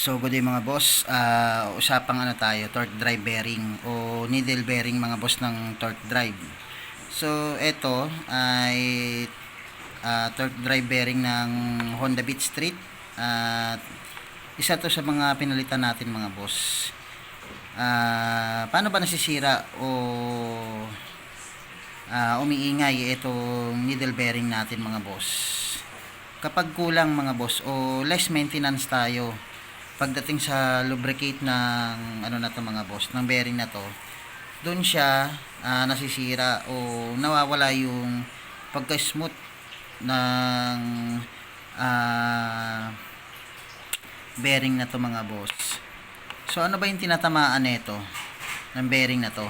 So good day mga boss, Ah, usapang ano tayo, torque drive bearing o needle bearing mga boss ng torque drive. So ito ay ah, torque drive bearing ng Honda Beat Street at isa to sa mga pinalitan natin mga boss. Ah, paano ba nasisira o ah, umiingay itong needle bearing natin mga boss? Kapag kulang mga boss o less maintenance tayo, pagdating sa lubricate ng ano na to mga boss, ng bearing na to, doon siya ah, nasisira o nawawala yung pagka-smooth ng ah, bearing na to mga boss. So ano ba yung tinatamaan nito ng bearing na to?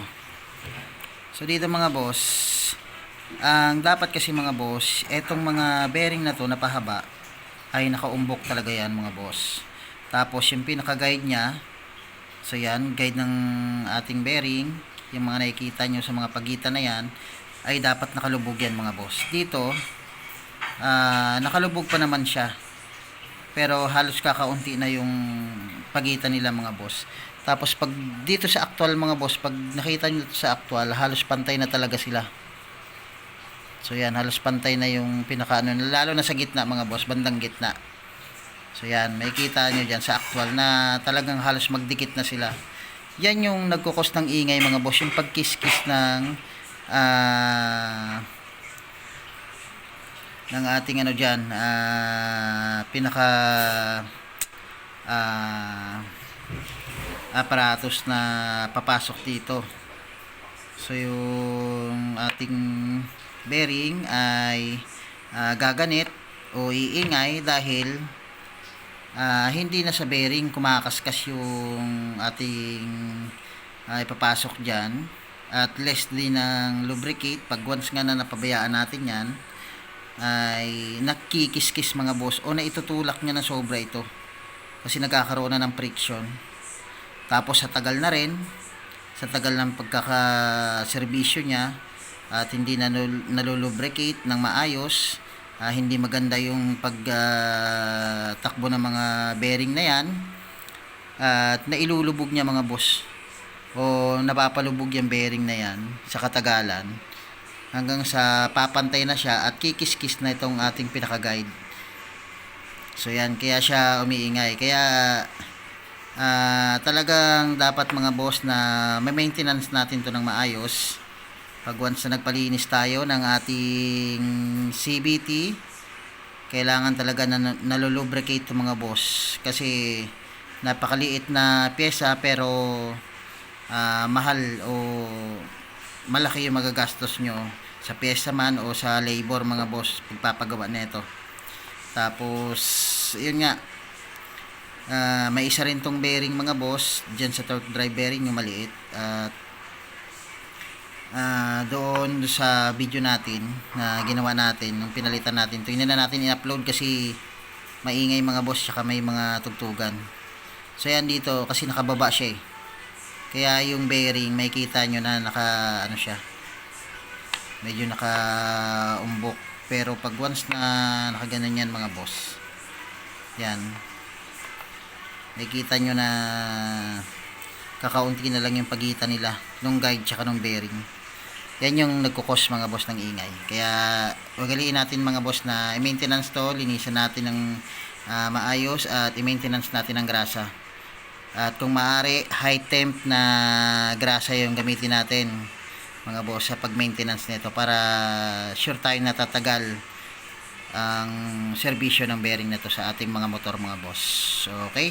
So dito mga boss, ang dapat kasi mga boss, etong mga bearing na to na pahaba ay nakaumbok talaga yan mga boss. Tapos yung pinaka-guide niya, so yan, guide ng ating bearing, yung mga nakikita nyo sa mga pagitan na yan, ay dapat nakalubog yan mga boss. Dito, ah, nakalubog pa naman siya. Pero halos kakaunti na yung pagitan nila mga boss. Tapos pag dito sa actual mga boss, pag nakita nyo sa actual, halos pantay na talaga sila. So yan, halos pantay na yung pinaka ano, lalo na sa gitna mga boss, bandang gitna. So yan, may kita nyo dyan sa actual na talagang halos magdikit na sila. Yan yung nagkukos ng ingay mga boss, yung pagkiskis ng ah ng ating ano dyan, ah, pinaka ah, aparatos na papasok dito. So yung ating bearing ay ah, gaganit o iingay dahil ah, hindi na sa bearing kumakaskas yung ating ay papasok dyan. At less din ng lubricate. Pag once nga na napabayaan natin yan ay nakikiskis mga boss. O naitutulak niya na sobra ito. Kasi nagkakaroon na ng friction. Tapos sa tagal na rin sa tagal ng pagkakaserbisyo niya at hindi na nalulubricate ng maayos ah, hindi maganda yung pagtakbo ng mga bearing na yan at nailulubog niya mga boss o napapalubog yung bearing na yan sa katagalan hanggang sa papantay na siya at kikiskis na itong ating pinaka-guide. So yan kaya siya umiingay. Kaya ah, talagang dapat mga boss na may maintenance natin to ng maayos pag once na nagpalinis tayo ng ating CBT kailangan talaga na nalulubricate to mga boss. Kasi napakaliit na pyesa pero ah, mahal o malaki yung magagastos nyo sa pyesa man o sa labor mga boss pagpapagawa nito. Tapos yun nga ah, may isa rin tong bearing mga boss dyan sa torque drive bearing yung maliit at ah, doon sa video natin na ginawa natin nung pinalitan natin hindi na natin i-upload kasi maingay mga boss tsaka may mga tugtugan. So yan dito kasi nakababa siya eh. Kaya yung bearing may kita nyo na naka ano siya medyo naka umbok pero pag once na nakaganan yan mga boss yan may kita nyo na kakaunti na lang yung pagitan nila nung guide tsaka nung bearing yan yung nagkukos mga boss ng ingay kaya ugaliin natin mga boss na i-maintenance to linisan natin ng ah, maayos at i-maintenance natin ng grasa at kung maaari, high temp na grasa yung gamitin natin mga boss sa pag-maintenance nito para sure tayo natatagal ang serbisyo ng bearing na to sa ating mga motor mga boss. So, okay?